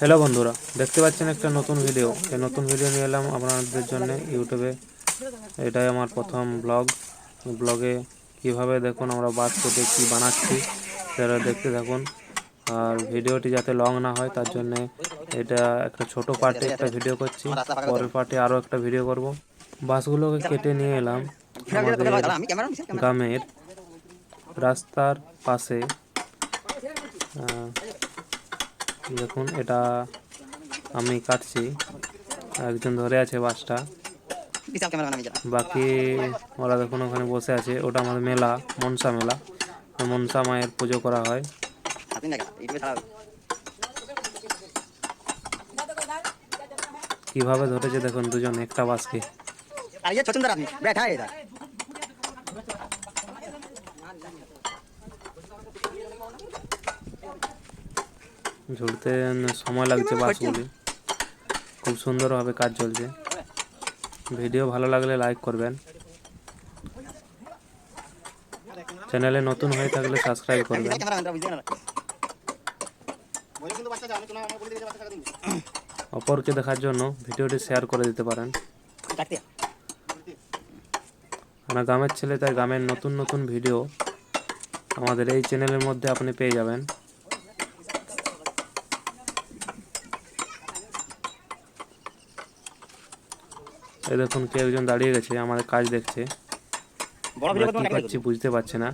Hello বন্ধুরা, দেখতে পাচ্ছেন একটা নতুন ভিডিও এই নতুন ভিডিও নিয়ে এলাম আপনাদের জন্য ইউটিউবে এটাই আমার প্রথম ব্লগ ব্লগে কীভাবে দেখুন আমরা বাস কেটে কী বানাচ্ছি, সেটা দেখতে থাকুন। আর ভিডিওটি যাতে লং না হয়, তার জন্য এটা একটা ছোট পার্টে একটা ভিডিও করছি। পরের পার্টে আরও একটা ভিডিও করব। বাসগুলোকে কেটে নিয়ে এলাম আমাদের গ্রামের রাস্তার পাশে। দেখুন এটা আমি কাটছি। একজন ধরে আছে বাসটা। বাকি ওরা দেখুন ওখানে বসে আছে। ওটা আমাদের মেলা মনসা মেলা। মনসা মায়ের পুজো করা হয়। কীভাবে ধরেছে দেখুন দুজন একটা বাসকে। ঝুলতে সময় লাগছে বাসগুলি। খুব সুন্দরভাবে কাজ চলছে। ভিডিও ভালো লাগলে লাইক করবেন। চ্যানেলে নতুন হয়ে থাকলে সাবস্ক্রাইব করবেন। অপরকে দেখার জন্য ভিডিওটি শেয়ার করে দিতে পারেন। আমার গ্রামের ছেলে তাই গ্রামের নতুন নতুন ভিডিও আমাদের এই চ্যানেলের মধ্যে আপনি পেয়ে যাবেন। এই দেখুন কেউ একজন দাঁড়িয়ে গেছে আমাদের কাজ দেখছে। বুঝতে পারছে না।